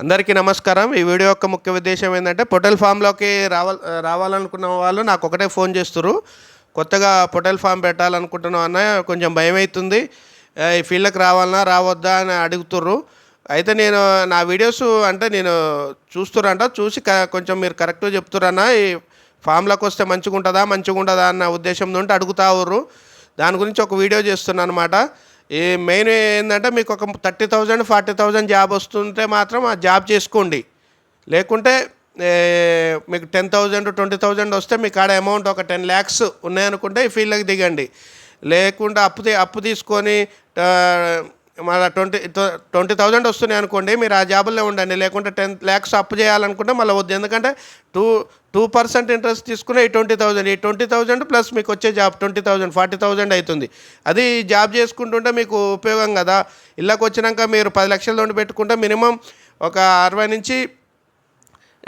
అందరికీ నమస్కారం. ఈ వీడియో యొక్క ముఖ్య ఉద్దేశం ఏంటంటే పొటల్ ఫామ్లోకి రావాల రావాలనుకున్న వాళ్ళు నాకు ఒకటే ఫోన్ చేస్తారు కొత్తగా పొటల్ ఫామ్ పెట్టాలనుకుంటున్నాం అన్న కొంచెం భయం అవుతుంది ఈ ఫీల్డ్కి రావాలన్నా రావద్దా అని అడుగుతుర్రు. అయితే నేను నా వీడియోస్ అంటే నేను చూస్తురంట చూసి కొంచెం మీరు కరెక్ట్గా చెప్తురన్న ఈ ఫామ్లోకి వస్తే మంచిగా ఉంటుందా మంచిగా ఉంటుందా అన్న ఉద్దేశంతో ఉంటే అడుగుతా ఉర్రు. దాని గురించి ఒక వీడియో చేస్తున్నాను అనమాట ఈ మెయిన్ ఏంటంటే మీకు ఒక thirty thousand forty thousand job వస్తుంటే మాత్రం ఆ జాబ్ చేసుకోండి. లేకుంటే మీకు టెన్ థౌజండ్ ట్వంటీ థౌజండ్ వస్తే మీకు కాడ అమౌంట్ ఒక టెన్ ల్యాక్స్ ఉన్నాయనుకుంటే ఈ ఫీల్డ్కి దిగండి. లేకుండా అప్పు అప్పు తీసుకొని మళ్ళీ ట్వంటీ ట్వంటీ థౌజండ్ వస్తున్నాయి అనుకోండి మీరు ఆ జాబుల్లో ఉండండి. లేకుంటే టెన్ ల్యాక్స్ అప్పు చేయాలనుకుంటే మళ్ళీ వద్దు. ఎందుకంటే టూ టూ పర్సెంట్ ఇంట్రెస్ట్ తీసుకునే ఈ ట్వంటీ థౌజండ్. ఈ ట్వంటీ థౌజండ్ ప్లస్ మీకు వచ్చే job twenty thousand forty thousand అవుతుంది అది జాబ్ చేసుకుంటుంటే మీకు ఉపయోగం కదా. ఇళ్ళకి వచ్చినాక మీరు పది లక్షల తోటి పెట్టుకుంటే మినిమం ఒక అరవై నుంచి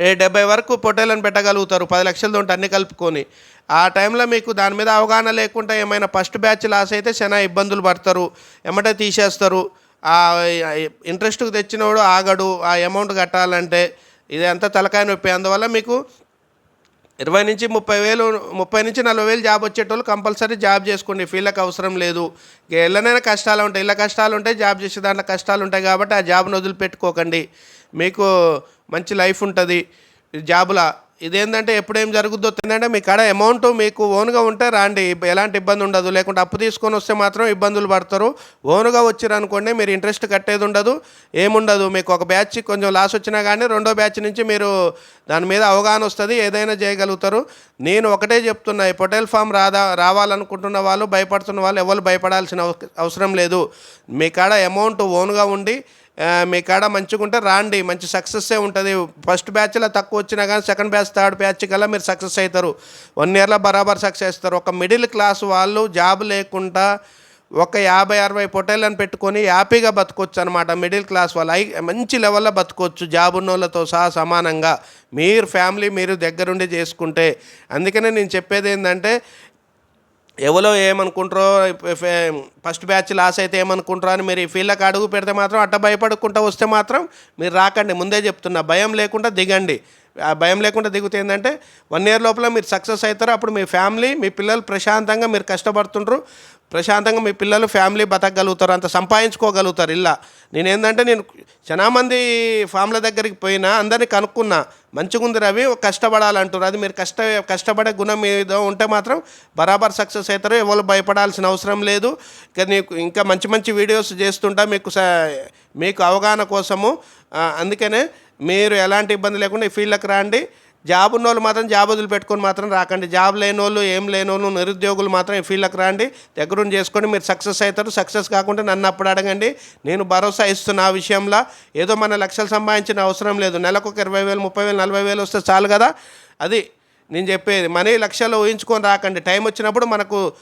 డెబ్బై వరకు పొటేలను పెట్టగలుగుతారు. పది లక్షలతో ఉంటే అన్ని కలుపుకొని. ఆ టైంలో మీకు దాని మీద అవగాహన లేకుండా ఏమైనా ఫస్ట్ బ్యాచ్ లాస్ అయితే చాలా ఇబ్బందులు పడతారు. ఎమ్మటే తీసేస్తారు. ఆ ఇంట్రెస్ట్కి తెచ్చినోడు ఆగడు. ఆ అమౌంట్ కట్టాలంటే ఇది తలకాయ నొప్పి. అందువల్ల మీకు ఇరవై నుంచి ముప్పై వేలు ముప్పై నుంచి నలభై వేలు జాబ్ వచ్చేటోళ్ళు కంపల్సరీ జాబ్ చేసుకోండి. ఫీల్డ్కి అవసరం లేదు. ఎల్లనైనా కష్టాలు ఉంటాయి. ఇళ్ళ కష్టాలు ఉంటాయి. జాబ్ చేసే దాంట్లో కష్టాలు ఉంటాయి కాబట్టి ఆ జాబ్ను వదిలిపెట్టుకోకండి. మీకు మంచి లైఫ్ ఉంటుంది. జాబులా ఇదేంటంటే ఎప్పుడేం జరుగుద్దో ఏంటంటే మీ కాడ అమౌంట్ మీకు ఓన్గా ఉంటే రాండి. ఎలాంటి ఇబ్బంది ఉండదు. లేకుంటే అప్పు తీసుకొని వస్తే మాత్రం ఇబ్బందులు పడతారు. ఓన్గా వచ్చారు అనుకోండి మీరు ఇంట్రెస్ట్ కట్టేది ఉండదు. ఏముండదు. మీకు ఒక బ్యాచ్ కొంచెం లాస్ వచ్చినా కానీ రెండో బ్యాచ్ నుంచి మీరు దాని మీద అవగాహన వస్తుంది. ఏదైనా చేయగలుగుతారు. నేను ఒకటే చెప్తున్నా ఈ పొటల్ ఫామ్ రాదా రావాలనుకుంటున్న వాళ్ళు భయపడుతున్న వాళ్ళు ఎవరు భయపడాల్సిన అవసరం లేదు. మీ కాడ అమౌంట్ ఓన్గా ఉండి మీ కాడ మంచిగా ఉంటే రాండి మంచి సక్సెస్సే ఉంటుంది. ఫస్ట్ బ్యాచ్లో తక్కువ వచ్చినా కానీ సెకండ్ బ్యాచ్ థర్డ్ బ్యాచ్ కల్లా మీరు సక్సెస్ అవుతారు వన్ ఇయర్లో బరాబర్ సక్సెస్ అవుతారు ఒక మిడిల్ క్లాస్ వాళ్ళు జాబ్ లేకుండా ఒక యాభై అరవై పొటేళ్ళని పెట్టుకొని హ్యాపీగా బతకొచ్చు అనమాట మిడిల్ క్లాస్ వాళ్ళు. ఐ మంచి లెవెల్లో బతకొచ్చు జాబ్ ఉన్న వాళ్ళతో సహా సమానంగా. మీరు ఫ్యామిలీ మీరు దగ్గరుండి చేసుకుంటే. అందుకనే నేను చెప్పేది ఏంటంటే ఎవరో ఏమనుకుంటారో ఫస్ట్ బ్యాచ్ లాస్ అయితే ఏమనుకుంటారో అని మీరు ఈ ఫీల్డ్కి అడుగు పెడితే మాత్రం అట్ట భయపడకుండా వస్తే మాత్రం మీరు రాకండి. ముందే చెప్తున్నా భయం లేకుండా దిగండి. భయం లేకుండా దిగుతే ఏంటంటే వన్ ఇయర్ లోపల మీరు సక్సెస్ అవుతారు అప్పుడు మీ ఫ్యామిలీ మీ పిల్లలు ప్రశాంతంగా మీరు కష్టపడుతుండ్రు. ప్రశాంతంగా మీ పిల్లలు ఫ్యామిలీ బతకగలుగుతారు అంత సంపాదించుకోగలుగుతారు ఇలా నేనేందంటే నేను చాలామంది ఫామ్ల దగ్గరికి పోయినా అందరినీ కనుక్కున్నా మంచిగుంది రవి కష్టపడాలంటారు అది మీరు కష్ట కష్టపడే గుణం మీద ఉంటే మాత్రం బరాబర్ సక్సెస్ అవుతారు. ఎవరు భయపడాల్సిన అవసరం లేదు. ఇక నీకు ఇంకా మంచి మంచి వీడియోస్ చేస్తుంటా మీకు స- మీకు అవగాహన కోసము. అందుకనే మీరు ఎలాంటి ఇబ్బంది లేకుండా ఈ ఫీల్డ్కి రండి. జాబ్ ఉన్న వాళ్ళు మాత్రం జాబ్ వదిలిపెట్టుకొని మాత్రం రాకండి. జాబ్ లేని వాళ్ళు ఏం లేని వాళ్ళు నిరుద్యోగులు మాత్రం ఈ ఫీల్డ్కి రండి. దగ్గరుండి చేసుకొని మీరు సక్సెస్ అవుతారు. సక్సెస్ కాకుండా నన్ను అప్పుడు అడగండి. నేను భరోసా ఇస్తున్నా ఆ విషయంలో. ఏదో మన లక్షలు సంపాదించిన అవసరం లేదు. నెలకు ఒక ఇరవై వేలు ముప్పై వేలు నలభై వేలు వస్తే చాలు కదా. అది నేను చెప్పేది. మనీ లక్షలు ఊహించుకొని రాకండి. టైం వచ్చినప్పుడు మనకు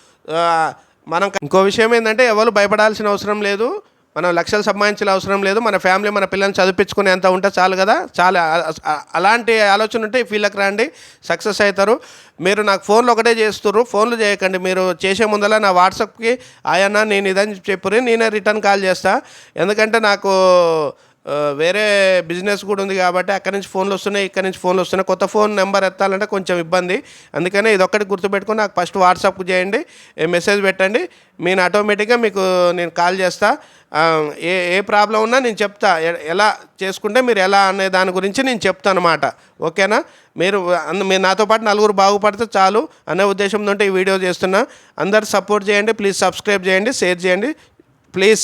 మనం ఇంకో విషయం ఏంటంటే ఎవరు భయపడాల్సిన అవసరం లేదు. మనం లక్షలు సంపాదించాల్సిన అవసరం లేదు. మన ఫ్యామిలీ మన పిల్లల్ని చదివించుకుని ఎంత ఉంటే చాలు కదా. చాలా. అలాంటి ఆలోచన ఉంటే ఈ ఫీల్డ్కి రండి. సక్సెస్ అవుతారు. మీరు నాకు ఫోన్లు ఒకటే చేస్తున్నారు ఫోన్లు చేయకండి. మీరు చేసే ముందర నా వాట్సాప్కి ఆయన నేను ఇదని చెప్పురి నేనే రిటర్న్ కాల్ చేస్తా. ఎందుకంటే నాకు వేరే బిజినెస్ కూడా ఉంది కాబట్టి అక్కడి నుంచి ఫోన్లు వస్తున్నాయి ఇక్కడ నుంచి ఫోన్లు వస్తున్నాయి. కొత్త ఫోన్ నెంబర్ ఎత్తాలంటే కొంచెం ఇబ్బంది. అందుకనే ఇది ఒక్కటి గుర్తుపెట్టుకుని నాకు ఫస్ట్ వాట్సాప్ చేయండి మెసేజ్ పెట్టండి. నేను ఆటోమేటిక్గా మీకు నేను కాల్ చేస్తా. ఏ ఏ ప్రాబ్లం ఉన్నా నేను చెప్తా. ఎలా చేసుకుంటే మీరు ఎలా అనే దాని గురించి నేను చెప్తాను అనమాట ఓకేనా? మీరు మీరు నాతో పాటు నలుగురు బాగుపడితే చాలు అనే ఉద్దేశంతో ఈ వీడియో చేస్తున్నా. అందరు సపోర్ట్ చేయండి ప్లీజ్ సబ్స్క్రైబ్ చేయండి షేర్ చేయండి. ప్లీజ్